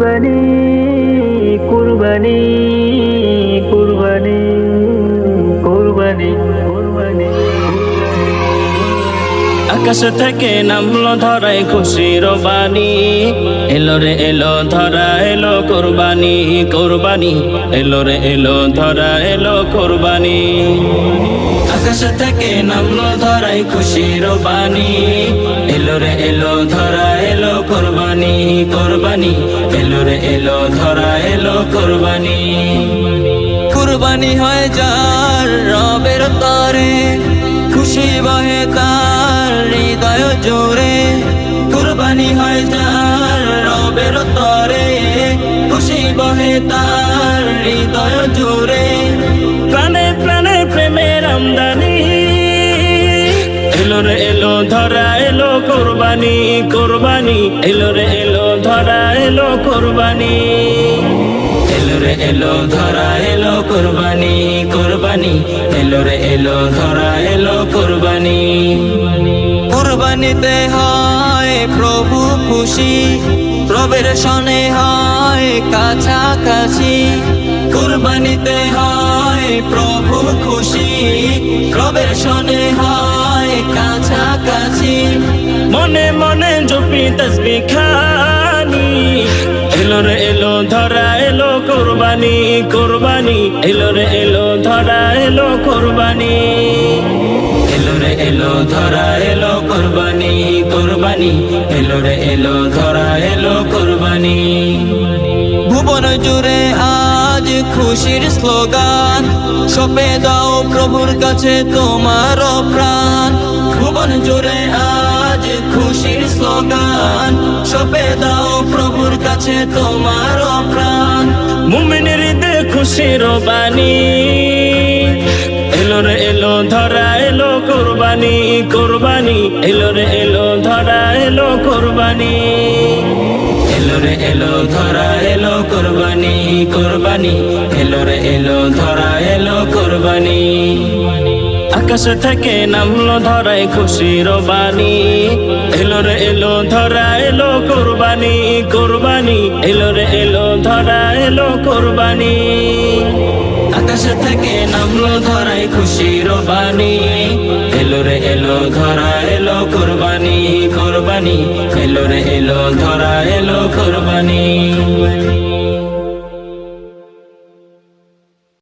কুরবানি কুরবানি কুরবানি কুরবানি কুরবানি। আকাশ থেকে নামলো ধরায় খুশির বাণী। এলো রে, এলো, ধরা, এলো কোরবানি কোরবানি। এলো রে, এলো, ধরা, এলো কোরবানি। আকাশ থেকে নামলো ধরায় খুশির বাণী। এলো রে, এলো, ধরা কোরবানি কোরবানি। এলো এলো, ধরা এলো কোরবানি। কুরবানি হয় যার রবের তরে, খুশি বহে তার হৃদয় জোরে। কুরবানি হয় যার রবের তরে, খুশি বহে তার হৃদয় জোরে। প্রাণে প্রাণে প্রেমের আমদানি ধরা এলো কোরবানি কোরবানি। এলো রে, এলো ধরা এলো কোরবানি। এলো রে, এলো ধরা এলো কোরবানি কোরবানি। এলো রে, এলো ধরা এলো কোরবানি। কোরবানিতে হয় প্রভু খুশি প্রবের সনে হয় কাছাকাছি। কোরবানিতে হয় প্রভু খুশি প্রবের সনে হয় কাছাকাছি মনে মনে জপি তসবি খানি। এলো রে এলো, ধরা এলো কোরবানি কোরবানি। এলো রে এলো, ধরা এলো কোরবানি। এলো রে এলো, ধরা এলো কোরবানি কোরবানি। এলো রে এলো, ধরা এলো কোরবানি। ভুবন জুড়ে আজ খুশির স্লোগান, সপে দাও প্রভুর কাছে তোমার প্রাণ। ভুবন জুড়ে আজ খুশির স্লোগান। সপে দাও প্রভুর কাছে তোমার প্রাণ মুমিনের দে খুশির বাণী। এলো রে এলো, ধরা এলো কোরবানি কোরবানি। এলো রে এলো, ধরা এলো কোরবানি। এলো রে এলো, ধরা এলো কোরবানি কোরবানি। এলো রে এলো, ধরা এলো কোরবানি। আকাশ থেকে নামলো, ধরায় খুশির বাণী। এলো রে, এলো ধরা এলো কোরবানি কোরবানি। এলো রে, এলো ধরা এলো কোরবানি। আকাশ থেকে নামলো, ধরায় খুশির বাণী। এলো রে, এলো ধরা এলো কোরবানি কোরবানি। এলো রে, এলো ধরা এলো কোরবানি।